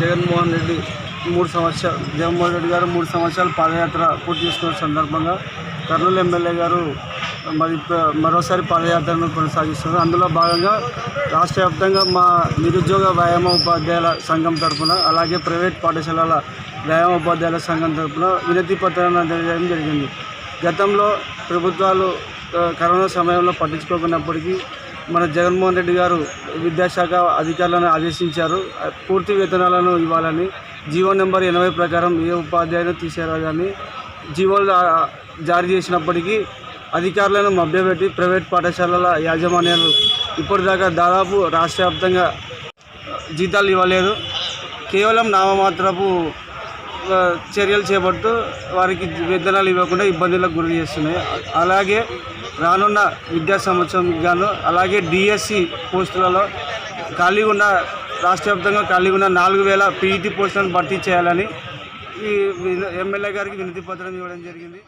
జగన్మోహన్ రెడ్డి మూడు సంవత్సరాలు జగన్మోహన్ రెడ్డి గారు మూడు సంవత్సరాలు పాదయాత్ర పూర్తి చేసుకున్న సందర్భంగా కర్నూలు ఎమ్మెల్యే గారు మరి మరోసారి పాదయాత్రను కొనసాగిస్తున్నారు. అందులో భాగంగా రాష్ట్ర వ్యాప్తంగా మా నిరుద్యోగ వ్యాయామ ఉపాధ్యాయుల సంఘం తరపున అలాగే ప్రైవేట్ పాఠశాలల వ్యాయామ ఉపాధ్యాయుల సంఘం తరపున వినతి పత్రాన్ని అందజేయడం జరిగింది. గతంలో ప్రభుత్వాలు కరోనా సమయంలో పట్టించుకోకున్నప్పటికీ మన జగన్మోహన్ రెడ్డి గారు విద్యాశాఖ అధికారులను ఆదేశించారు. పూర్తి వేతనాలను ఇవ్వాలని. జీవో నెంబర్ ఎనభై ప్రకారం ఏ ఉపాధ్యాయులు కానీ జీవోలు జారీ చేసినప్పటికీ అధికారులను మభ్యపెట్టి ప్రైవేట్ పాఠశాలల యాజమాన్యాలు ఇప్పటిదాకా దాదాపు రాష్ట్ర వ్యాప్తంగా జీతాలు ఇవ్వలేదు. కేవలం నామమాత్రపు చర్యలు చేపడుతూ వారికి వేతనాలు ఇవ్వకుండా ఇబ్బందులకు గురి చేస్తున్నాయి. అలాగే రానున్న విద్యా సంవత్సరం గాను అలాగే డిఎస్సి పోస్టులలో ఖాళీగా ఉన్న రాష్ట్ర వ్యాప్తంగా ఖాళీగా ఉన్న నాలుగు వేల పీఈటీ పోస్టులను భర్తీ చేయాలని ఈ ఎమ్మెల్యే గారికి వినతి పత్రం ఇవ్వడం జరిగింది.